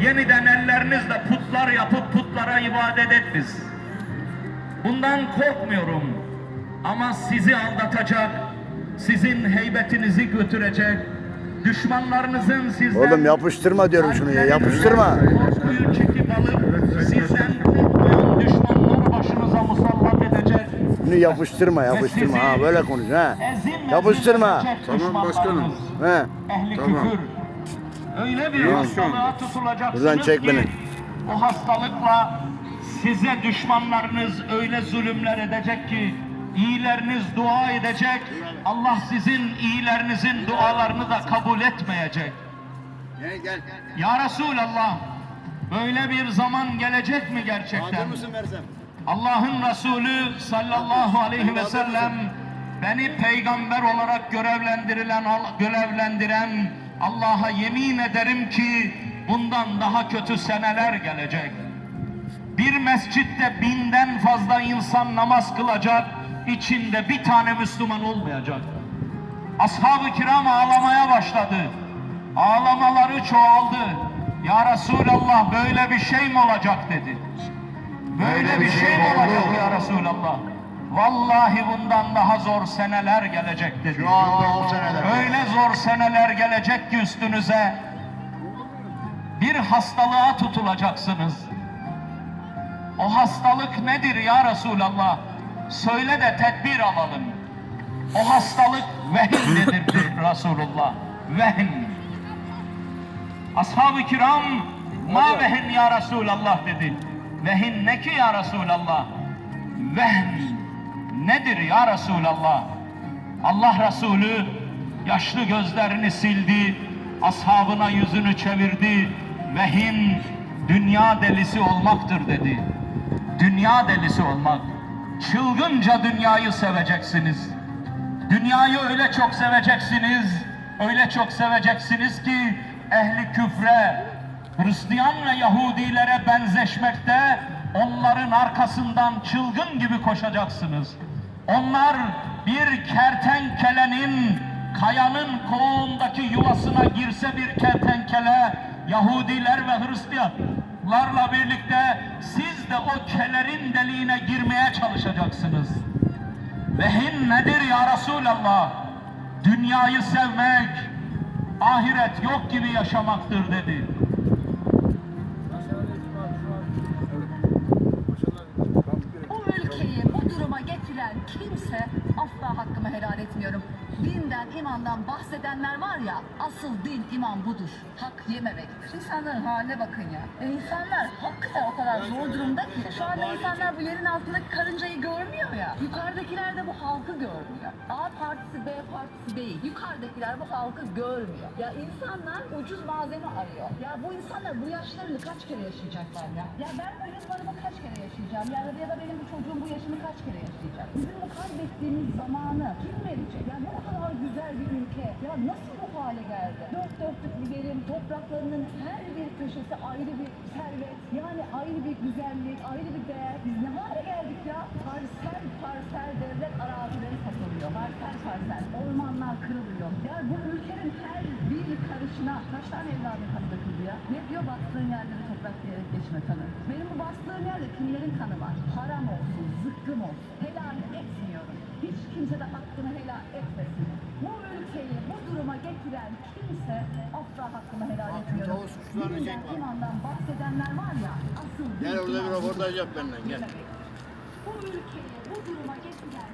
yeniden ellerinizle putlar yapıp putlara ibadet etiniz. Bundan korkmuyorum. Ama sizi aldatacak, sizin heybetinizi götürecek, düşmanlarınızın sizden... Oğlum yapıştırma diyorum şunu ya, yapıştırma. Korkuyu çekip alıp sizden korkmayan düşmanlar başınıza musallat edecek. Bunu yapıştırma, yapıştırma. Ha böyle konuş ha. Ezim ezim Yapıştırma. Tamam başkanım. He. Ehli Tamam. küfür. Öyle bir Tamam. hastalığa tutulacaksınız Buradan çek ki beni. o hastalıkla size düşmanlarınız öyle zulümler edecek ki iyileriniz dua edecek. Allah sizin iyilerinizin dualarını da kabul etmeyecek. Gel gel. Ya Resulallah böyle bir zaman gelecek mi gerçekten? Allah'ın Resulü sallallahu aleyhi ve sellem beni peygamber olarak görevlendirilen görevlendiren Allah'a yemin ederim ki bundan daha kötü seneler gelecek. Bir mescitte binden fazla insan namaz kılacak, içinde bir tane Müslüman olmayacak. Ashab-ı kiram ağlamaya başladı. Ağlamaları çoğaldı. Ya Resulallah böyle bir şey mi olacak dedi. Böyle bir şey mi olacak ya Resulallah? Vallahi bundan daha zor seneler gelecek dedi. Şu anda o seneler. Öyle zor seneler gelecek ki üstünüze bir hastalığa tutulacaksınız. O hastalık nedir ya Resulallah? Söyle de tedbir alalım. O hastalık vehim dedirdi Resulullah. Vehim. Ashab-ı kiram ma vehin ya Resulallah dedi. Vehin ne ki ya Resulallah? Vehn nedir ya Resulallah? Allah Resulü yaşlı gözlerini sildi, ashabına yüzünü çevirdi. Vehin dünya delisi olmaktır dedi. Dünya delisi olmak. Çılgınca dünyayı seveceksiniz. Dünyayı öyle çok seveceksiniz, öyle çok seveceksiniz ki ehli küfre, Hristiyan ve Yahudilere benzeşmekte onların arkasından çılgın gibi koşacaksınız. Onlar bir kertenkelenin kayanın koğundaki yuvasına girse bir kertenkele Yahudiler ve Hristiyanlarla birlikte siz de o kelerin deliğine girmeye çalışacaksınız. Vehin nedir ya Resulallah? Dünyayı sevmek, ahiret yok gibi yaşamaktır dedi. Getiren kimse asla hakkımı helal etmiyorum. Dinden, imandan bahsedenler var ya, asıl din, iman budur. Hak yememek. Şu insanların haline bakın ya. E insanlar hakikaten o kadar zor durumda ki. Şu anda insanlar bu yerin altındaki karıncayı görmüyor ya. Yukarıdakiler de bu halkı görmüyor. A partisi, B partisi değil. Yukarıdakiler bu halkı görmüyor. Ya insanlar ucuz malzeme arıyor. Ya bu insanlar bu yaşlarını kaç kere yaşayacaklar ya? Ya ben bu yıllarımı kaç kere yaşayacağım? Ya, ya da benim bu çocuğum bu yaşını kaç kere yaşayacak? Kaybettiğimiz zamanı kim verecek? Ya bu kadar güzel bir ülke. Ya nasıl bu hale geldi? Dört dörtlük bir verim, topraklarının her bir köşesi ayrı bir servet. Yani ayrı bir güzellik, ayrı bir değer. Biz ne hale geldik ya? Parsel parsel devlet arazileri satılıyor. Parsel parsel. Ormanlar kırılıyor. Ya bu ülkenin her bir karışına kaç tane evladın kanı döküldü ya? Ne diyor bastığın yerleri toprak diyerek geçme kanı. Benim bu bastığım yerde kimlerin kanı var? Haram olsun, zıkkım olsun. Helal etmiyorum. Kimse de hakkını helal etmesin. Bu ülkeyi bu duruma getiren kimse asla hakkını helal suçlarını Dinden, çekme. imandan bahsedenler var ya, asıl Gel orada bir röportaj yap benimle, gel. Bu ülkeyi bu duruma getiren